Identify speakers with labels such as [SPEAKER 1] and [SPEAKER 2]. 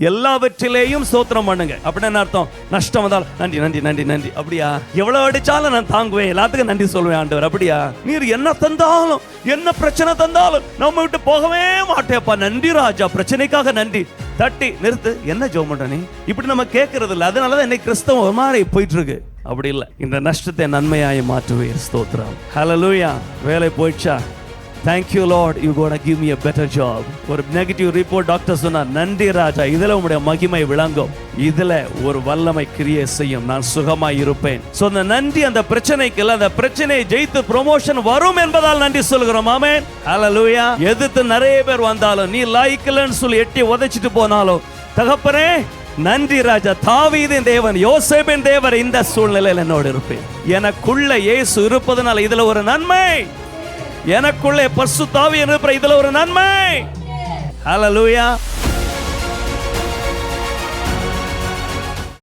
[SPEAKER 1] எல்லாவற்றிலேயும் சோத்திரம் பண்ணுங்க. அப்படின்னு என்ன அர்த்தம்? நஷ்டம் வந்தாலும் நன்றி நன்றி நன்றி நன்றி. அப்படியா? எவ்வளவு அடிச்சாலும் நான் தாங்குவேன். எல்லாத்துக்கும் நன்றி சொல்லுவேன் ஆண்டவர். அப்படியா? நீர் என்ன தந்தாலும் என்ன பிரச்சனை தந்தாலும் நம்ம விட்டு போகவே மாட்டேப்பா. நன்றி ராஜா. பிரச்சனைக்காக நன்றி. தட்டி நிறுத்து. என்ன ஜோம் பண்ற நீ? இப்படி நம்ம கேட்கறது இல்லை. அதனாலதான் இன்னைக்கு கிறிஸ்தவம் ஒரு மாதிரி போயிட்டு இருக்கு அப்படி இல்லை. இந்த நஷ்டத்தை நன்மையாய் மாற்றுவேன் ஸ்தோத்திரம். லூயா வேலை போயிடுச்சா? Thank you lord you God give me a better job ஒரு நெகட்டிவ் ரிப்போர்ட் டாக்டர் சொன்னார் நன்றி ராஜா. இதுல உங்களுடைய மகிமை விளங்கும். இதில் ஒரு வல்லமை கிரியை செய்யும். நான் சுகமாக இருப்பேன். சோ அந்த நன்றி அந்த பிரச்சனைக்கு இல்லை அந்த பிரச்சனையை ஜெயித்து ப்ரொமோஷன் வரும் என்பதால் நன்றி சொல்கிறோம் ஆமே அலலூயா எதிர்த்து நிறைய பேர் வந்தாலும் நீ லாய்க்கலன்னு சொல்லி எட்டி உதைச்சிட்டு போனாலும் தகப்பனே நன்றி ராஜா. தாவீதின் தேவன் யோசேபின் தேவர் இந்த சூழ்நிலையில் என்னோடு இருப்பேன். எனக்குள்ள இயேசு இருப்பதனால இதுல ஒரு நன்மை. எனக்குள்ளே பசு தாவி இருக்கிற இதுல ஒரு நன்மை. ஹalleluya